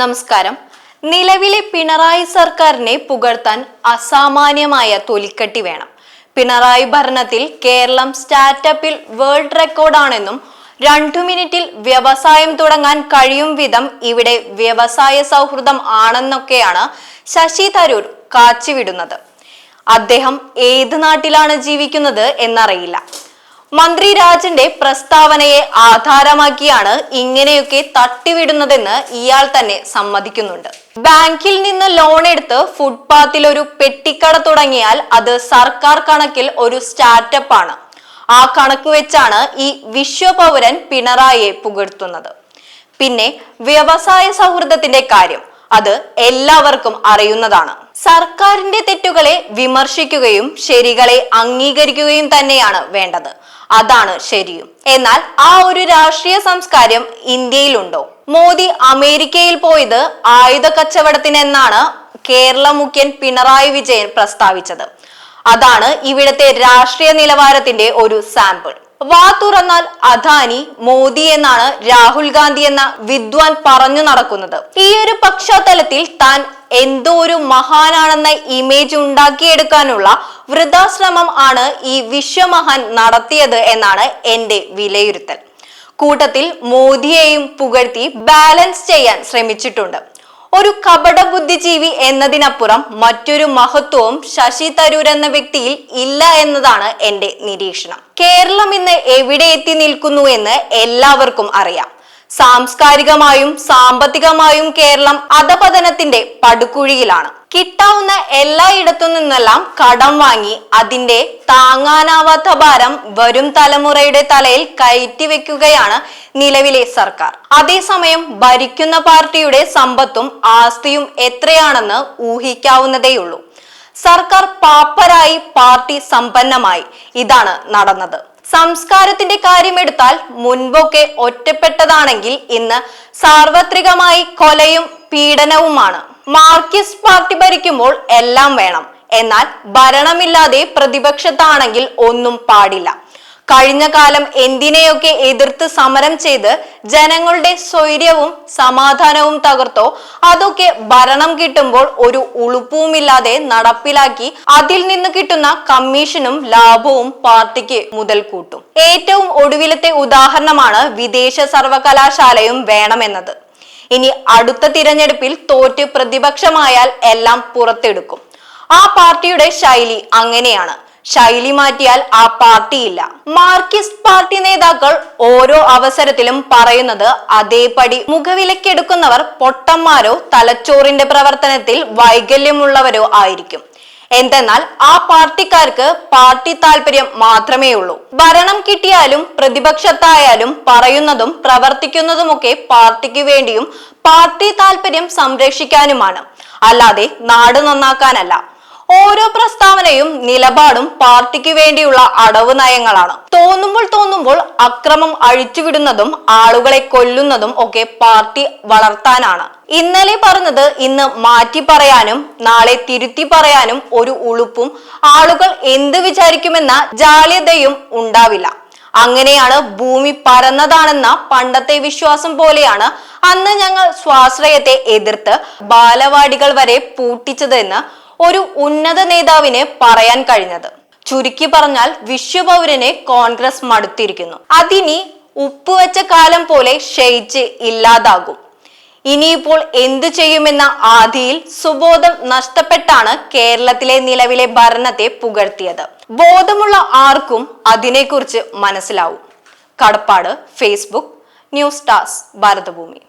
നമസ്കാരം. നിലവിലെ പിണറായി സർക്കാരിനെ പുകഴ്ത്താൻ അസാമാന്യമായ തൊലിക്കട്ടി വേണം. പിണറായി ഭരണത്തിൽ കേരളം സ്റ്റാർട്ടപ്പിൽ വേൾഡ് റെക്കോർഡാണെന്നും രണ്ടു മിനിറ്റിൽ വ്യവസായം തുടങ്ങാൻ കഴിയും വിധം ഇവിടെ വ്യവസായ സൗഹൃദം ആണെന്നൊക്കെയാണ് ശശി തരൂർ കാച്ചിവിടുന്നത്. അദ്ദേഹം ഏത് നാട്ടിലാണ് ജീവിക്കുന്നത് എന്നറിയില്ല. മന്ത്രി രാജന്റെ പ്രസ്താവനയെ ആധാരമാക്കിയാണ് ഇങ്ങനെയൊക്കെ തട്ടിവിടുന്നതെന്ന് ഇയാൾ തന്നെ സമ്മതിക്കുന്നുണ്ട്. ബാങ്കിൽ നിന്ന് ലോൺ എടുത്ത് ഫുട്പാത്തിൽ ഒരു പെട്ടിക്കട തുടങ്ങിയാൽ അത് സർക്കാർ കണക്കിൽ ഒരു സ്റ്റാർട്ടപ്പ് ആണ്. ആ കണക്ക് വെച്ചാണ് ഈ വിശ്വപൗരൻ പിണറായിയെ പുകഴ്ത്തുന്നത്. പിന്നെ വ്യവസായ സൗഹൃദത്തിന്റെ കാര്യം അത് എല്ലാവർക്കും അറിയുന്നതാണ്. സർക്കാരിന്റെ തെറ്റുകളെ വിമർശിക്കുകയും ശരികളെ അംഗീകരിക്കുകയും തന്നെയാണ് വേണ്ടത്. അതാണ് ശരിയും. എന്നാൽ ആ ഒരു രാഷ്ട്രീയ സംസ്കാരം ഇന്ത്യയിലുണ്ടോ? മോദി അമേരിക്കയിൽ പോയത് ആയുധ കച്ചവടത്തിനെന്നാണ് കേരള മുഖ്യൻ പിണറായി വിജയൻ പ്രസ്താവിച്ചത്. അതാണ് ഇവിടത്തെ രാഷ്ട്രീയ നിലവാരത്തിന്റെ ഒരു സാമ്പിൾ. വാ തുറന്നാൽ അദാനി മോദി എന്നാണ് രാഹുൽ ഗാന്ധി എന്ന വിദ്വാൻ പറഞ്ഞു നടക്കുന്നത്. ഈ ഒരു പശ്ചാത്തലത്തിൽ താൻ എന്തോ ഒരു മഹാനാണെന്ന ഇമേജ് ഉണ്ടാക്കിയെടുക്കാനുള്ള വൃഥാശ്രമം ആണ് ഈ വിശ്വമഹാൻ നടത്തിയത് എന്നാണ് എന്റെ വിലയിരുത്തൽ. കൂട്ടത്തിൽ മോദിയെയും പുകഴ്ത്തി ബാലൻസ് ചെയ്യാൻ ശ്രമിച്ചിട്ടുണ്ട്. ഒരു കപട ബുദ്ധിജീവി എന്നതിനപ്പുറം മറ്റൊരു മഹത്വവും ശശി തരൂർ എന്ന വ്യക്തിയിൽ ഇല്ല എന്നതാണ് എന്റെ നിരീക്ഷണം. കേരളം ഇന്ന് എവിടെ എത്തി നിൽക്കുന്നു എന്ന് എല്ലാവർക്കും അറിയാം. സാംസ്കാരികമായും സാമ്പത്തികമായും കേരളം അധപതനത്തിന്റെ പടുകുഴിയിലാണ്. കിട്ടാവുന്ന എല്ലായിടത്തു നിന്നെല്ലാം കടം വാങ്ങി അതിന്റെ താങ്ങാനാവാത്ത ഭാരം വരും തലമുറയുടെ തലയിൽ കയറ്റി വെക്കുകയാണ് നിലവിലെ സർക്കാർ. അതേസമയം ഭരിക്കുന്ന പാർട്ടിയുടെ സമ്പത്തും ആസ്തിയും എത്രയാണെന്ന് ഊഹിക്കാവുന്നതേയുള്ളൂ. സർക്കാർ പാപ്പരായി പാർട്ടി സമ്പന്നമായി. ഇതാണ് നടന്നത്. സംസ്കാരത്തിന്റെ കാര്യമെടുത്താൽ മുൻപൊക്കെ ഒറ്റപ്പെട്ടതാണെങ്കിൽ ഇന്ന് സാർവത്രികമായി കൊലയും പീഡനവുമാണ്. മാർക്സിസ്റ്റ് പാർട്ടി ഭരിക്കുമ്പോൾ എല്ലാം വേണം. എന്നാൽ ഭരണമില്ലാതെ പ്രതിപക്ഷത്താണെങ്കിൽ ഒന്നും പാടില്ല. കഴിഞ്ഞ കാലം എന്തിനെയൊക്കെ എതിർത്ത് സമരം ചെയ്ത് ജനങ്ങളുടെ സ്വൈര്യവും സമാധാനവും തകർത്തോ അതൊക്കെ ഭരണം കിട്ടുമ്പോൾ ഒരു ഉളുപ്പുമില്ലാതെ നടപ്പിലാക്കി അതിൽ നിന്ന് കിട്ടുന്ന കമ്മീഷനും ലാഭവും പാർട്ടിക്ക് മുതൽ കൂട്ടും. ഏറ്റവും ഒടുവിലത്തെ ഉദാഹരണമാണ് വിദേശ സർവകലാശാലയും വേണമെന്നത്. ഇനി അടുത്ത തിരഞ്ഞെടുപ്പിൽ തോറ്റ് പ്രതിപക്ഷമായാൽ എല്ലാം പുറത്തെടുക്കും. ആ പാർട്ടിയുടെ ശൈലി അങ്ങനെയാണ്. ശൈലി മാറ്റിയാൽ ആ പാർട്ടിയില്ല മാർക്കിസ്റ്റ് പാർട്ടി നേതാക്കൾ ഓരോ അവസരത്തിലും പറയുന്നത് അതേപടി. മുഖവിലക്കെടുക്കുന്നവർ പൊട്ടന്മാരോ തലച്ചോറിന്റെ പ്രവർത്തനത്തിൽ വൈകല്യമുള്ളവരോ ആയിരിക്കും. എന്തെന്നാൽ ആ പാർട്ടിക്കാർക്ക് പാർട്ടി താല്പര്യം മാത്രമേ ഉള്ളൂ. ഭരണം കിട്ടിയാലും പ്രതിപക്ഷത്തായാലും പറയുന്നതും പ്രവർത്തിക്കുന്നതുമൊക്കെ പാർട്ടിക്ക് വേണ്ടിയും പാർട്ടി താല്പര്യം സംരക്ഷിക്കാനുമാണ്. അല്ലാതെ നാട് നന്നാക്കാനല്ല. ഓരോ പ്രസ്താവനയും നിലപാടും പാർട്ടിക്ക് വേണ്ടിയുള്ള അടവ് നയങ്ങളാണ്. തോന്നുമ്പോൾ തോന്നുമ്പോൾ അക്രമം അഴിച്ചുവിടുന്നതും ആളുകളെ കൊല്ലുന്നതും ഒക്കെ പാർട്ടി വളർത്താനാണ്. ഇന്നലെ പറഞ്ഞത് ഇന്ന് മാറ്റി പറയാനും നാളെ തിരുത്തി പറയാനും ഒരു ഉളുപ്പും ആളുകൾ എന്ത് വിചാരിക്കുമെന്ന ജാള്യതയും ഉണ്ടാവില്ല. അങ്ങനെയാണ് ഭൂമി പരന്നതാണെന്ന പണ്ടത്തെ വിശ്വാസം പോലെയാണ് അന്ന് ഞങ്ങൾ സ്വാശ്രയത്തെ എതിർത്ത് ബാലവാടികൾ വരെ പൂട്ടിച്ചതെന്ന് ഒരു ഉന്നത നേതാവിന് പറയാൻ കഴിഞ്ഞത്. ചുരുക്കി പറഞ്ഞാൽ വിശ്വപൗരനെ കോൺഗ്രസ് മടുത്തിരിക്കുന്നു. അതിനി ഉപ്പുവെച്ച കാലം പോലെ ക്ഷയിച്ച് ഇല്ലാതാകും. ഇനിയിപ്പോൾ എന്തു ചെയ്യുമെന്ന ആധിയിൽ സുബോധം നഷ്ടപ്പെട്ടാണ് കേരളത്തിലെ നിലവിലെ ഭരണത്തെ പുകഴ്ത്തിയത്. ബോധമുള്ള ആർക്കും അതിനെക്കുറിച്ച് മനസ്സിലാവും. കടപ്പാട് ഫേസ്ബുക്ക് ന്യൂസ് ടാസ് ഭാരതഭൂമി.